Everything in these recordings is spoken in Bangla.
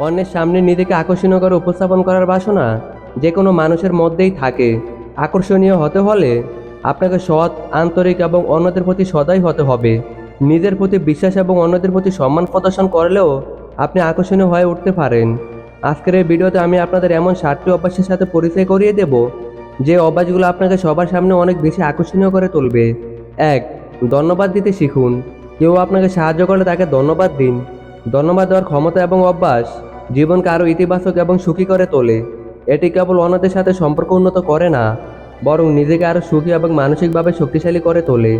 অন্যের সামনে নিজেকে আকর্ষণীয় করে উপস্থাপন করার বাসনা যে কোনো মানুষের মধ্যেই থাকে। আকর্ষণীয় হতে হলে আপনাকে সৎ, আন্তরিক এবং অন্যদের প্রতি সদাই হতে হবে। নিজের প্রতি বিশ্বাস এবং অন্যদের প্রতি সম্মান প্রদর্শন করলেও আপনি আকর্ষণীয় হয়ে উঠতে পারেন। আজকের এই ভিডিওতে আমি আপনাদের এমন সাতটি অভ্যাসের সাথে পরিচয় করিয়ে দেব, যে অভ্যাসগুলো আপনাকে সবার সামনে অনেক বেশি আকর্ষণীয় করে তুলবে। এক, ধন্যবাদ দিতে শিখুন। কেউ আপনাকে সাহায্য করলে তাকে ধন্যবাদ দিন। ধন্যবাদ দেওয়ার ক্ষমতা এবং অভ্যাস জীবনকে আরও ইতিবাচক এবং সুখী করে তোলে। এটি কেবল অন্যদের সাথে সম্পর্ক উন্নত করে না, বরং নিজেকে আরও সুখী এবং মানসিকভাবে শক্তিশালী করে তোলে।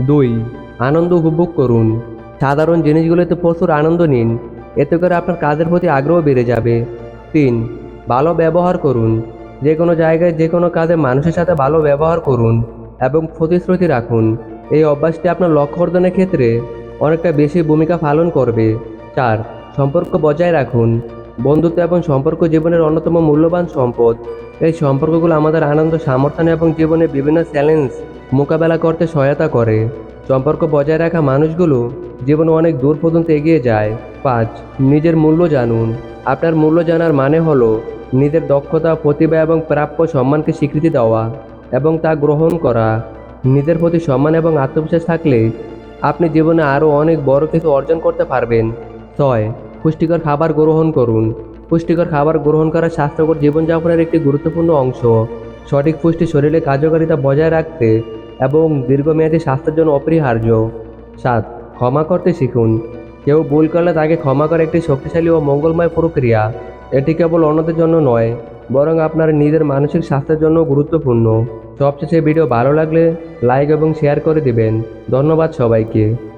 দুই, আনন্দ উপভোগ করুন। সাধারণ জিনিসগুলোতে প্রচুর আনন্দ নিন, এতে করে আপনার কাজের প্রতি আগ্রহ বেড়ে যাবে। তিন, ভালো ব্যবহার করুন। যে কোনো জায়গায় যে কোনো কাজে মানুষের সাথে ভালো ব্যবহার করুন এবং প্রতিশ্রুতি রাখুন। এই অভ্যাসটি আপনার লক্ষ্য অর্জনের ক্ষেত্রে অনেকটা বেশি ভূমিকা পালন করবে। চার সম্পর্ক বজায় রাখুন। বন্ধুত্ব এবং সম্পর্ক জীবনের অন্যতম মূল্যবান সম্পদ। এই সম্পর্কগুলো আমাদের আনন্দ, সামর্থ্য এবং জীবনে বিভিন্ন চ্যালেঞ্জ মোকাবেলা করতে সহায়তা করে। সম্পর্ক বজায় রাখা মানুষগুলো জীবনে অনেক দূর পর্যন্ত এগিয়ে যায়। পাঁচ, নিজের মূল্য জানুন। আপনার মূল্য জানার মানে হলো নিজের দক্ষতা, প্রতিভা এবং প্রাপ্য সম্মানকে স্বীকৃতি দেওয়া এবং তা গ্রহণ করা। নিজের প্রতি সম্মান এবং আত্মবিশ্বাস থাকলে আপনি জীবনে আরও অনেক বড় কিছু অর্জন করতে পারবেন। ছয় পুষ্টিকর খাবার গ্রহণ করুন। পুষ্টিকর খাবার গ্রহণ করা স্বাস্থ্যকর জীবনযাপনের একটি গুরুত্বপূর্ণ অংশ। সঠিক পুষ্টি শরীরে কার্যকারিতা বজায় রাখতে এবং দীর্ঘমেয়াদী স্বাস্থ্যের জন্য অপরিহার্য। সাত, ক্ষমা করতে শিখুন। কেউ ভুল করলে তাকে ক্ষমা করা একটি শক্তিশালী ও মঙ্গলময় প্রক্রিয়া। এটি কেবল অন্যদের জন্য নয়, বরং আপনার নিজের মানসিক স্বাস্থ্যের জন্য গুরুত্বপূর্ণ। সবশেষে ভিডিও ভালো লাগলে লাইক এবং শেয়ার করে দিবেন। ধন্যবাদ সবাইকে।